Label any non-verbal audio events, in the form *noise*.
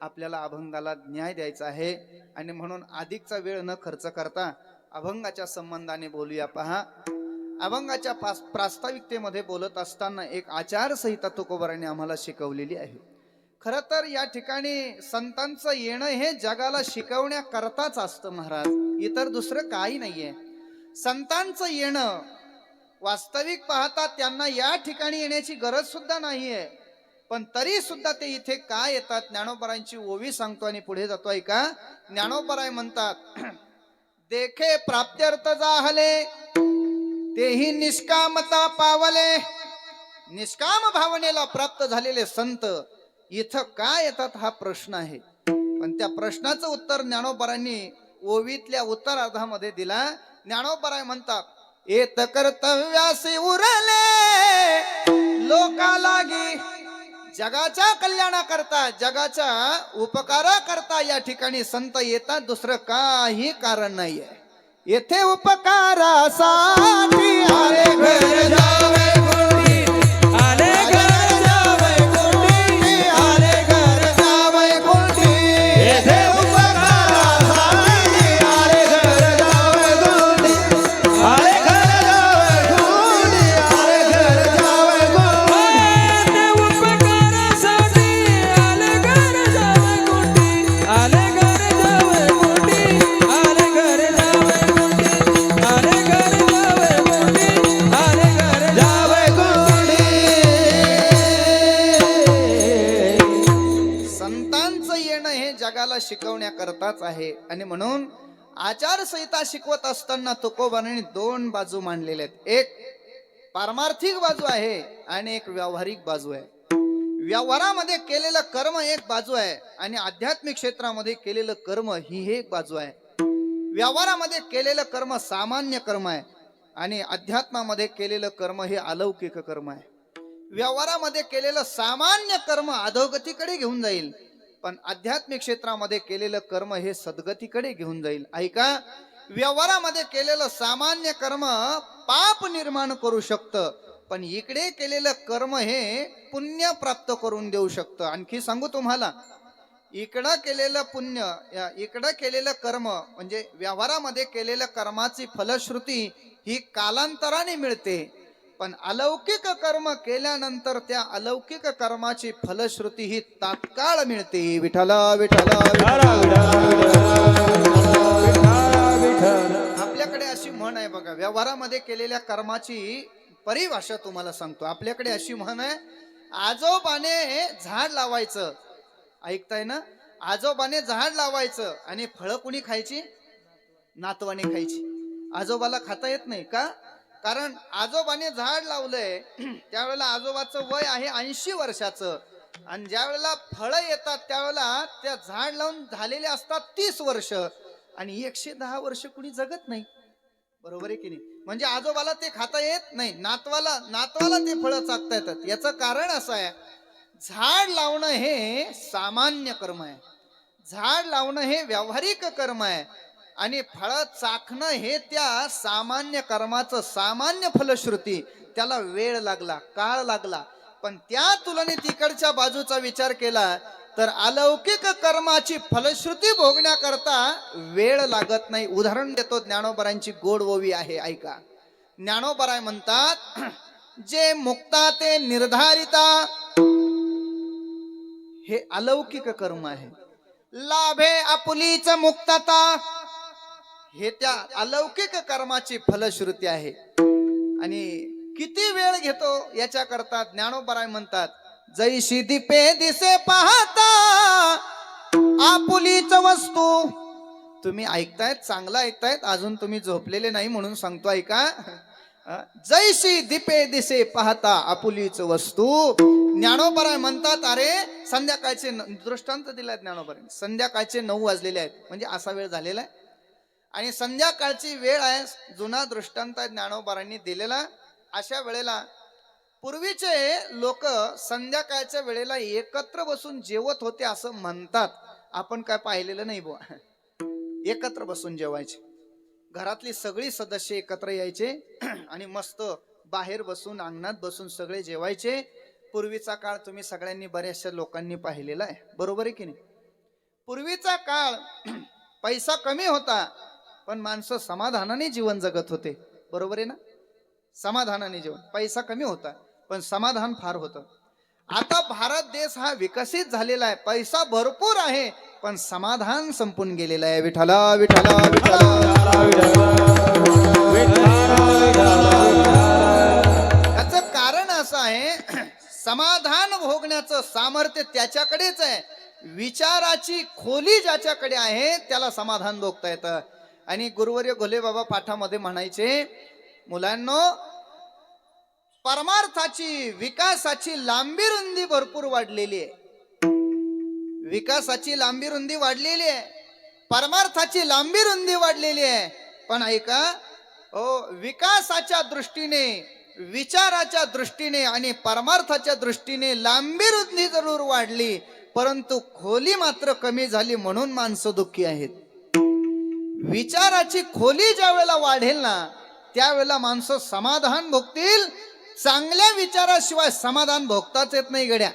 आपल्याला अभंगाला न्याय द्यायचा आहे. आणि म्हणून अधिकचा वेळ न खर्च करता अभंगाच्या संबंधाने बोलूया पहा. अभंगाच्या प्रास्ताविकतेमध्ये बोलत असताना एक आचारसंहिता तुकोबराने आम्हाला शिकवलेली आहे. खरं तर या ठिकाणी संतांचं येणं हे जगाला शिकवण्याकरताच असतं महाराज. इतर दुसरं काही नाहीये. संतांचं येणं वास्तविक पाहता त्यांना या ठिकाणी येण्याची गरज सुद्धा नाहीये. पण तरी सुद्धा ते इथे का येतात? ज्ञानोबरांची ओवी सांगतो आणि पुढे जातो का ज्ञानोबराय म्हणतात *clears throat* देखे प्राप्त्यर्थ जाहले तेही निष्कामता पावले. निष्काम भावनेला प्राप्त झालेले संत इथं का येतात हा प्रश्न आहे? पण त्या प्रश्नाचं उत्तर ज्ञानोबरांनी ओवीतल्या उत्तरार्धामध्ये दिला. ज्ञानोबराय म्हणतात येत कर्तव्यासी उरले लोका लागी जगाच्या कल्याणाकरता जगाच्या उपकाराकरता या ठिकाणी संत येतात. दुसरं काही कारण नाहीये. येथे उपकारासाठी आले घर जावे. संतांचं येणं हे जगाला शिकवण्याकरताच आहे. आणि म्हणून आचारसंहिता शिकवत असताना तुकोबाने दोन बाजू मांडलेल्या आहेत. एक पारमार्थिक बाजू आहे आणि एक व्यावहारिक बाजू आहे. व्यवहारामध्ये केलेलं कर्म एक बाजू आहे आणि आध्यात्मिक क्षेत्रामध्ये केलेलं कर्म ही एक बाजू आहे. व्यवहारामध्ये केलेलं कर्म सामान्य कर्म आहे आणि अध्यात्मामध्ये केलेलं कर्म हे अलौकिक कर्म आहे. व्यवहारामध्ये केलेलं सामान्य कर्म अधोगतीकडे घेऊन जाईल. पण आध्यात्मिक क्षेत्रामध्ये केलेलं कर्म हे सद्गतीकडे घेऊन जाईल. ऐका व्यवहारामध्ये केलेलं सामान्य कर्म पाप निर्माण करू शकतं पण इकडे केलेलं कर्म हे पुण्य प्राप्त करून देऊ शकतं. आणखी सांगू तुम्हाला इकडं केलेलं पुण्य या इकडं केलेलं कर्म म्हणजे व्यवहारामध्ये केलेल्या कर्माची फलश्रुती ही कालांतराने मिळते. पण अलौकिक कर्म केल्यानंतर त्या अलौकिक कर्माची फलश्रुती ही तात्काळ मिळते. विठला विठला आपल्याकडे अशी म्हण आहे बघा व्यवहारामध्ये केलेल्या कर्माची परिभाषा तुम्हाला सांगतो. आपल्याकडे अशी म्हण आहे आजोबाने झाड लावायचं. ऐकताय ना? आजोबाने झाड लावायचं आणि फळं कुणी खायची? नातवाने खायची. आजोबाला खाता येत नाही का? कारण आजोबाने झाड लावलंय *clears throat* त्यावेळेला आजोबाचं वय आहे ऐंशी वर्षाचं. आणि ज्या वेळेला फळं येतात त्यावेळेला त्या झाड लावून झालेले असतात तीस वर्ष. आणि एकशे दहा वर्ष कुणी जगत नाही. बरोबर आहे की नाही? म्हणजे आजोबाला ते खाता येत नाही. नातवाला नातवाला ते फळं चाकता येतात. याचं कारण असं आहे झाड लावणं हे सामान्य कर्म आहे. झाड लावणं हे व्यावहारिक कर्म आहे. आणि फळ चाखणं हे त्या सामान्य कर्माचं सामान्य फलश्रुती. त्याला वेळ लागला काळ लागला. पण त्या तुलनेत इकडच्या बाजूचा विचार केला तर अलौकिक कर्माची फलश्रुती भोगण्याकरता वेळ लागत नाही. उदाहरण देतो ज्ञानोबरांची गोड ओवी आहे ऐका. ज्ञानोबराय म्हणतात *clears throat* जे मुक्ता ते निर्धारिता. हे अलौकिक कर्म आहे. लाभे आपुलीच मुक्तता. हे त्या अलौकिक कर्माची फलश्रुती आहे. आणि किती वेळ घेतो याच्या करता ज्ञानोबराय म्हणतात जैशी दीपे दिसे पाहता आपुलीच वस्तू. तुम्ही ऐकतायत चांगलं ऐकतायत अजून तुम्ही झोपलेले नाही म्हणून सांगतो ऐका. जैशी दीपे दिसे पाहता आपुलीच वस्तू. ज्ञानोबराय म्हणतात अरे संध्याकाळचे दृष्टांत दिलाय ज्ञानोबराय संध्याकाळचे नऊ वाजलेले आहेत. म्हणजे असा वेळ झालेला आहे. आणि संध्याकाळची वेळ आहे जुना दृष्टांत ज्ञानोबारांनी दिलेला. अशा वेळेला पूर्वीचे लोक संध्याकाळच्या वेळेला एकत्र बसून जेवत होते असं म्हणतात. आपण काय पाहिलेलं नाही बुवा. एकत्र बसून जेवायचे. घरातली सगळी सदस्य एकत्र यायचे आणि मस्त बाहेर बसून अंगणात बसून सगळे जेवायचे. पूर्वीचा काळ तुम्ही सगळ्यांनी बऱ्याचशा लोकांनी पाहिलेला आहे. बरोबर आहे की नाही? पूर्वीचा काळ पैसा कमी होता. पण माणसं समाधानाने जीवन जगत होते. बरोबर आहे ना? समाधानाने जीवन. पैसा कमी होता पण समाधान फार होतं. आता भारत देश हा विकसित झालेला आहे. पैसा भरपूर आहे पण समाधान संपून गेलेलं आहे. विठाला विठाला त्याच याचं कारण असं आहे समाधान भोगण्याचं सामर्थ्य त्याच्याकडेच आहे. विचाराची खोली ज्याच्याकडे आहे त्याला समाधान भोगता येतं. आणि गुरुवर्य घोले बाबा पाठामध्ये म्हणायचे मुलांनो परमार्थाची विकासाची लांबी रुंदी भरपूर वाढलेली आहे. विकासाची लांबी रुंदी वाढलेली आहे. परमार्थाची लांबी रुंदी वाढलेली आहे. पण ऐका हो विकासाच्या दृष्टीने विचाराच्या दृष्टीने आणि परमार्थाच्या दृष्टीने लांबी रुंदी जरूर वाढली परंतु खोली मात्र कमी झाली म्हणून माणसं दुःखी आहेत. विचाराची खोली ज्या वेळेला वाढेल ना त्यावेळेला माणसं समाधान भोगतील. चांगल्या विचाराशिवाय समाधान भोगताच येत नाही गड्या.